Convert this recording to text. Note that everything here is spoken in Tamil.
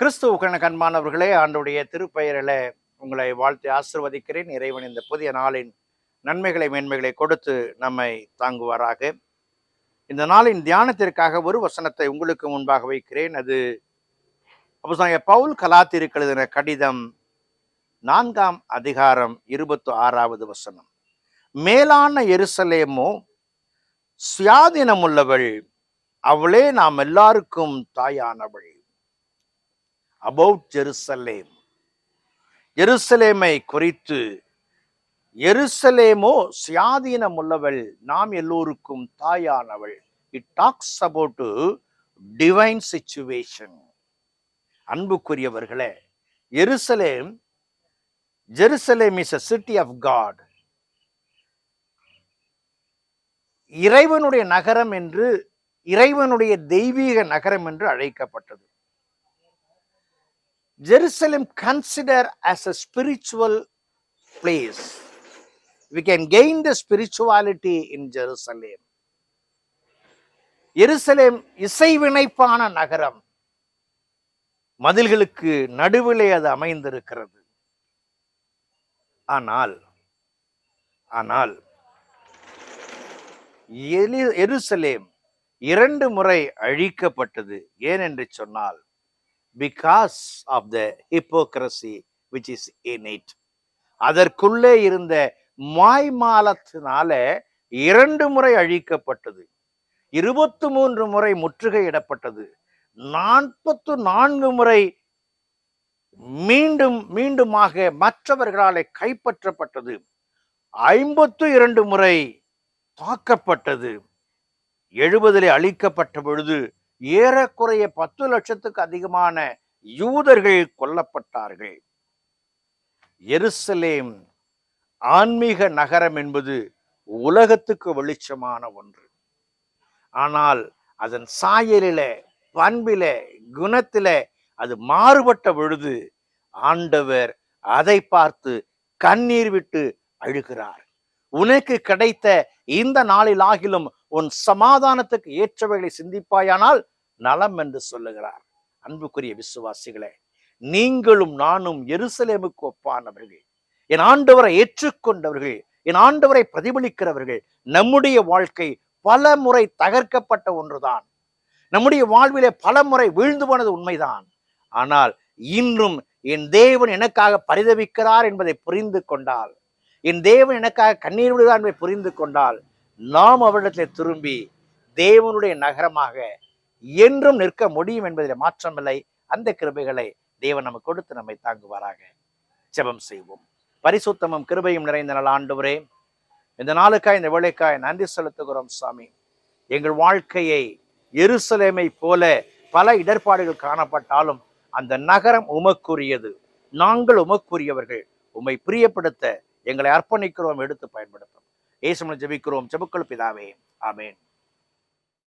கிறிஸ்துவுக்கான கண்மானவர்களே ஆண்டுடைய திருப்பெயரில் உங்களை வாழ்த்து ஆசிர்வதிக்கிறேன். இறைவன் இந்த புதிய நாளின் நன்மைகளை மேன்மைகளை கொடுத்து நம்மை தாங்குவாராக. இந்த நாளின் தியானத்திற்காக ஒரு வசனத்தை உங்களுக்கு முன்பாக வைக்கிறேன். அது அப்போ பவுல் கலாத்திற்கு எழுதின கடிதம் நான்காம் அதிகாரம் இருபத்தி ஆறாவது வசனம். மேலான எருசலேமோ சுயாதீனமுள்ளவள் அவளே நாம் எல்லாருக்கும் தாயானவள். About Jerusalem. எருசலேமை குறித்து எருசலேமோ சுயாதீனம் உள்ளவள் நாம் எல்லோருக்கும் தாயானவள். It talks about divine situation அன்புக்குரியவர்களே எருசலேம் Jerusalem is a city of God இறைவனுடைய நகரம் என்று இறைவனுடைய தெய்வீக நகரம் என்று அழைக்கப்பட்டது. Jerusalem consider as a spiritual place. We can gain the spirituality in jerusalem. எருசலேம் இசைவினைப்பான நகரம். மதில்களுக்கு நடுவிலே அது அமைந்திருக்கிறது. ஆனால் ஆனால் எருசலேம் இரண்டு முறை அழிக்கப்பட்டது. ஏனென்று சொன்னால் because of the hypocrisy which is in it அதற்குள்ளே இருந்த மாய்மாலத்தினால இரண்டு முறை அழிக்கப்பட்டது. இருபத்து மூன்று முறை முற்றுகையிடப்பட்டது. நாற்பத்து நான்கு முறை மீண்டும் மீண்டுமாக மற்றவர்களாலே கைப்பற்றப்பட்டது. ஐம்பத்து இரண்டு முறை தாக்கப்பட்டது. எழுபதிலே அழிக்கப்பட்ட பொழுது ஏறக்குறைய பத்து லட்சத்துக்கு அதிகமான யூதர்கள் கொல்லப்பட்டார்கள். எருசலேம் ஆன்மீக நகரம் என்பது உலகத்துக்கு வெளிச்சமான ஒன்று. ஆனால் அதன் சாயலில பண்பில குணத்தில அது மாறுபட்ட பொழுது ஆண்டவர் அதை பார்த்து கண்ணீர் விட்டு அழுகிறார். உனக்கு கிடைத்த இந்த நாளில் ஆகிலும் உன் சமாதானத்துக்கு ஏற்றவைகளை சிந்திப்பாயானால் நலம் என்று சொல்லுகிறார். அன்புக்குரிய விசுவாசிகளே நீங்களும் நானும் எருசலேமுக்கு ஒப்பானவர்கள். என் ஆண்டவரை ஏற்றுக்கொண்டவர்கள் என் ஆண்டவரை பிரதிபலிக்கிறவர்கள் நம்முடைய வாழ்க்கை பல முறை தகர்க்கப்பட்ட ஒன்றுதான். நம்முடைய வாழ்விலே பல முறை வீழ்ந்து போனது உண்மைதான். ஆனால் இன்றும் என் தேவன் எனக்காக பரிதவிக்கிறார் என்பதை புரிந்து கொண்டால் என் தேவன் எனக்காக கண்ணீர் விடுகிறார் புரிந்து கொண்டால் நாம் அவரிடத்தில் திரும்பி தேவனுடைய நகரமாக என்றும் நிற்க முடியும் என்பதில் மாற்றமில்லை. அந்த கிருபைகளை தேவன் நமக்கு கொடுத்து நம்மை தாங்குவாராக. ஜெபம் செய்வோம். பரிசுத்தமும் கிருபையும் நிறைந்த நல்ல ஆண்டவரே இந்த நாளுக்காய் இந்த வேலைக்காய் நன்றி செலுத்துகிறோம் சாமி. எங்கள் வாழ்க்கையை எருசலேமை போல பல இடர்பாடுகள் காணப்பட்டாலும் அந்த நகரம் உமக்குரியது. நாங்கள் உமக்குரியவர்கள். உம்மை பிரியப்படுத்த எங்களை அர்ப்பணிக்கிறோம் எடுத்து பயன்படுத்தும். ஏசுமனை ஜெபிக்கிறோம். ஜெபக்கள் பிதாவே ஆமேன்.